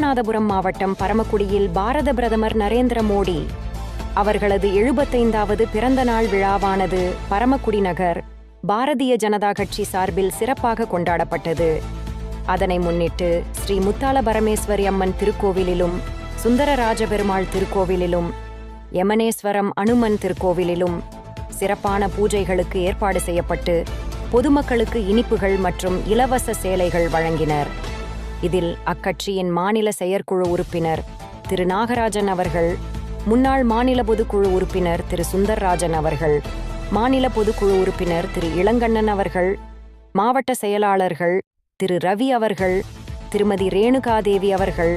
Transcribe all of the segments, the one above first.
ராமநாதபுரம் மாவட்டம் பரமக்குடியில் பாரத பிரதமர் நரேந்திர மோடி. அவர்களது எழுபத்தைந்தாவது பிறந்த நாள் விழாவானது பரமக்குடி நகர் பாரதிய ஜனதா கட்சி சார்பில் சிறப்பாக கொண்டாடப்பட்டது. அதனை முன்னிட்டு ஸ்ரீ முத்தால பரமேஸ்வரி அம்மன் திருக்கோவிலிலும் சுந்தரராஜபெருமாள் திருக்கோவிலிலும் யமனேஸ்வரம் அனுமன் திருக்கோவிலிலும் சிறப்பான பூஜைகளுக்கு ஏற்பாடு செய்யப்பட்டு பொதுமக்களுக்கு இனிப்புகள் மற்றும் இலவச சேலைகள் வழங்கினர். இதில் அக்கட்சியின் மாநில செயற்குழு உறுப்பினர் திரு நாகராஜன் அவர்கள் முன்னாள் மாநில பொதுக்குழு உறுப்பினர் திரு சுந்தர்ராஜன் அவர்கள் மாநில பொதுக்குழு உறுப்பினர் திரு இளங்கண்ணன் அவர்கள் மாவட்ட செயலாளர்கள் திரு ரவி அவர்கள் திருமதி ரேணுகாதேவி அவர்கள்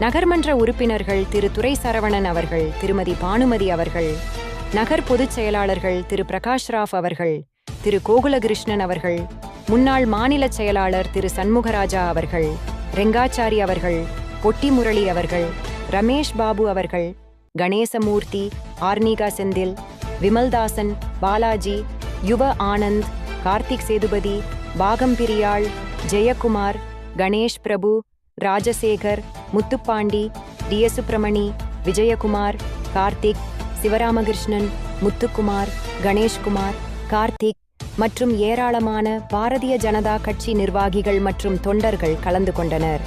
நகர்மன்ற உறுப்பினர்கள் திரு துரை சரவணன் அவர்கள் திருமதி பானுமதி அவர்கள் நகர் பொதுச் செயலாளர்கள் திரு பிரகாஷ் ராவ் அவர்கள் திரு கோகுலகிருஷ்ணன் அவர்கள் முன்னாள் மாநில செயலாளர் திரு சண்முகராஜா அவர்கள் ரெங்காச்சாரி அவர்கள் பொட்டி முரளி அவர்கள் ரமேஷ் பாபு அவர்கள் கணேசமூர்த்தி ஆர்னிகா செந்தில் விமல்தாசன் பாலாஜி யுவ ஆனந்த் கார்த்திக் சேதுபதி பாகம் பிரியாள் ஜெயக்குமார் கணேஷ் பிரபு ராஜசேகர் முத்துப்பாண்டி டிஎசுப்ரமணி விஜயகுமார் கார்த்திக் சிவராமகிருஷ்ணன் முத்துக்குமார் கணேஷ்குமார் கார்த்திக் மற்றும் ஏராளமான பாரதிய ஜனதா கட்சி நிர்வாகிகள் மற்றும் தொண்டர்கள் கலந்து கொண்டனர்.